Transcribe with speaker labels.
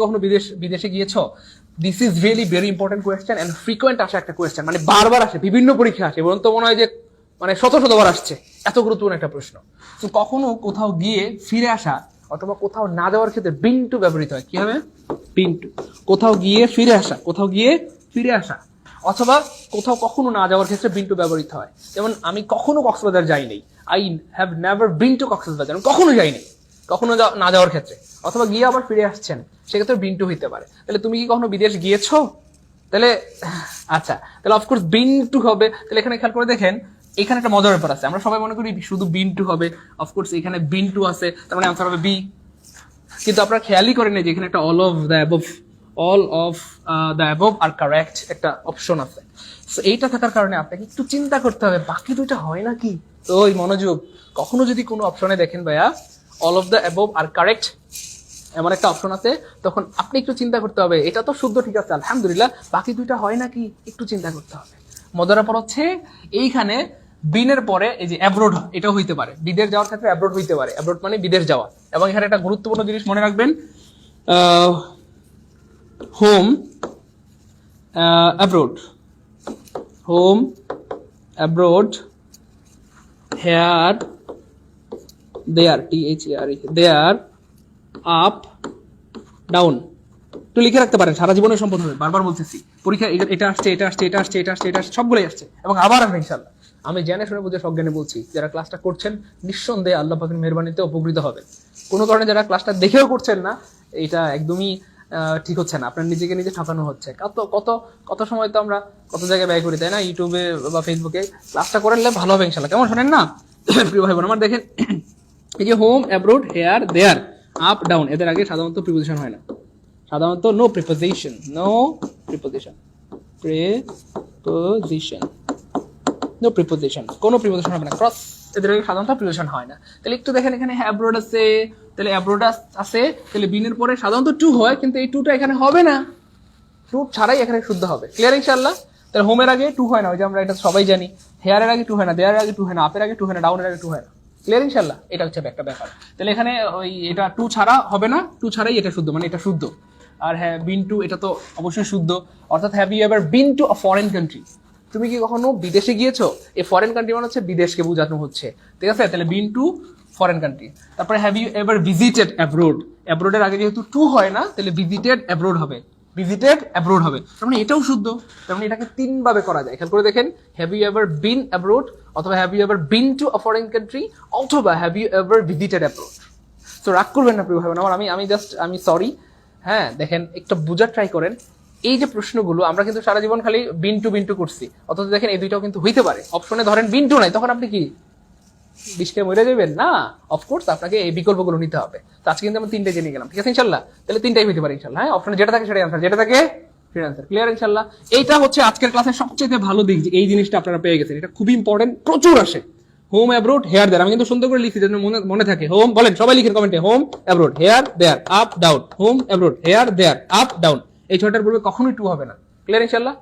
Speaker 1: কখনো বিদেশ, বিদেশে গিয়েছো? This is really very important question and frequent আসে একটা কোয়েশ্চেন মানে বারবার আসে, বিভিন্ন পরীক্ষা আসে এবং তো মনে হয় যে মানে শত শতবার আসছে। এত গুরুত্বপূর্ণ একটা প্রশ্ন। তো কখনো কোথাও গিয়ে ফিরে আসা অথবা কোথাও না যাওয়ার ক্ষেত্রে বিন্টু ব্যবহৃত হয়। কি হবে? বিন্টু কোথাও গিয়ে ফিরে আসা, কোথাও গিয়ে ফিরে আসা, অথবা কোথাও কখনো না যাওয়ার ক্ষেত্রে বিন্টু ব্যবহৃত হয়। যেমন আমি কখনো কক্সবাজার যাইনি। I have never been to Cox's Bazar. কখনো যাইনি। কখনো না যাওয়ার ক্ষেত্রে। অথবা গিয়ে আবার ফিরে আসছেন সেক্ষেত্রে বিন্টু হইতে পারে। তাহলে তুমি কি কখনো বিদেশ গিয়েছো? তাহলে আচ্ছা তাহলে অফকোর্স বিন টু হবে। তাহলে এখানে খেয়াল করে দেখেন এখানে একটা মজার ব্যাপার আছে। আমরা সবাই মনে করি শুধু বিন টু হবে অফকোর্স এখানে বিন টু আছে তার মানে আনসার হবে বি। কিন্তু আপনারা খেয়ালই করেন যে এখানে একটা all of the above all of the above R correct একটা অপশন আছে। So, এইটা থাকার কারণে আপনাকে একটু চিন্তা করতে হবে বাকি দুইটা হয় নাকি? তো ওই মনোযোগ। কখনো যদি কোনো অপশনে দেখেন ভাইয়া all of the above are correct এমন একটা অপশন আছে। তখন আপনি একটু চিন্তা করতে হবে, এটা তো শুদ্ধ ঠিক আছে, আলহামদুলিল্লাহ, বাকি দুইটা হয় নাকি একটু চিন্তা করতে হবে। মজার ব্যাপার হচ্ছে, এইখানে বিনের পরে এই যে অ্যাব্রোড এটাও হইতে পারে। বিদেশ যাওয়ার ক্ষেত্রে অ্যাব্রোড হইতে পারে। অ্যাব্রোড মানে বিদেশ যাওয়া। এবং এখানে একটা গুরুত্বপূর্ণ জিনিস মনে রাখবেন home abroad home abroad here there T H R there up down একটু লিখে রাখতে পারেন, সারা জীবনের সম্পদ হবে। বারবার বলতেছি, পরীক্ষা এটা- আসছে, এটা আসছে এটা আসছে এটা আসছে এটা আসছে, সবগুলোই আসছে। এবং আবার আসবে ইনশাল্লাহ। আমি জেনে শুনে বুঝে সজ্ঞানে বলছি, যারা ক্লাসটা করছেন, নিঃসন্দেহে আল্লাহ পাকের মেহরবানিতে উপকৃত হবেন। কোনো কারণে যারা ক্লাসটা দেখেও করছেন না, এটা একদমই ঠিক হচ্ছে না। আপনার নিজেকে নিজে ঠকানো হচ্ছে। কত কত কত সময় তো আমরা কত জায়গায় ব্যয় করি, তাই না? ইউটিউবে বা ফেসবুকে ক্লাসটা করে নিলে ভালো হবে ইনশাল্লাহ। কেমন শোনেন না? প্রিয় ভাই বোন আমার দেখেন এই যে home abroad here there up down এদের আগে সাধারণত প্রিপোজিশন হয় না। সাধারণত no preposition no preposition preposition no preposition কোনো প্রিপোজিশন হবে না। ক্রস এদের আগে সাধারণত প্রিপোজিশন হয় না। তাহলে একটু দেখেন এখানে অ্যাব্রোড আছে, তাহলে অ্যাব্রোড আছে, তাহলে বিনের পরে সাধারণত টু হয়, কিন্তু এই টুটা এখানে হবে না। টু ছাড়াই এখানে শুদ্ধ হবে। ক্লিয়ার ইনশাল্লাহ তাহলে হোমের আগে টু হয় না। ওই যে আমরা এটা সবাই জানি। হেয়ারের আগে টু হয় না দেয়ারের আগে টু হয় না আপের আগে টু হয় না ডাউনের আগে টু হয় না। ক্লিয়ার ইনশাল্লাহ এটা হচ্ছে একটা ব্যাপার। তাহলে এখানে ওই এটা টু ছাড়া হবে না টু ছাড়াই এটা শুদ্ধ মানে এটা শুদ্ধ। আর হ্যাঁ বিন টু এটা তো অবশ্যই শুদ্ধ। অর্থাৎ have you ever been to a foreign country তুমি কি কখনো বিদেশে গিয়েছো? এই ফরেন কান্ট্রি মানে হচ্ছে বিদেশকে বোঝানো হচ্ছে। ঠিক আছে? তাহলে বিন টু ফরেন কান্ট্রি তারপরে have you ever visited abroad অ্যাব্রোডের আগে যেহেতু টু হয় না, তাহলে ভিজিটেড অ্যাব্রোড হবে। ভিজিটেড অ্যাব্রোড হবে। তার মানে এটাও শুদ্ধ। তার মানে এটাকে তিন ভাবে করা যায়। খেয়াল করে দেখেন have you ever been abroad অথবা have you ever been to a foreign country অথবা have you ever visited abroad তো রাগ করবেন না, প্রিয় ভাই আমার। আমি আমি জাস্ট আমি সরি হ্যাঁ দেখেন, একটু বুঝার ট্রাই করেন। এই যে প্রশ্নগুলো, আমরা কিন্তু সারা জীবন খালি বিন টু বিন টু করছি। অথচ দেখেন, এই দুইটাও কিন্তু হইতে পারে। অপশনে ধরেন বিন টু নাই, তখন আপনি কি বিষকে মরে যাবেন? না অফকোর্স আপনাকে এই বিকল্পগুলো নিতে হবে। তো আজকে কিন্তু আমরা তিনটে জেনে গেলাম, ঠিক আছে, ইনশাল্লাহ? তাহলে তিনটাই হইতে পারে, ইনশাল্লাহ হ্যাঁ? অপশনে যেটা থাকে সেটাই আনসার যেটা থাকে ক্লিয়ার ইনশাল্লাহ? এইটা হচ্ছে আজকের ক্লাসের সবচেয়ে ভালো দিক যে এই জিনিসটা আপনারা পেয়ে গেছেন। এটা খুবই ইম্পর্টেন্ট প্রচুর আসে। হোম অ্যাব্রোড হেয়ার দেয়ার আমি কিন্তু সুন্দর করে লিখছি যেন মনে মনে থাকে। হোম বলেন, সবাই লিখেন কমেন্টে home abroad here there up down home abroad here there up down এই ছয়টার পূর্বে কখনোই টু হবে না। ক্লিয়ার ইনশাল্লাহ?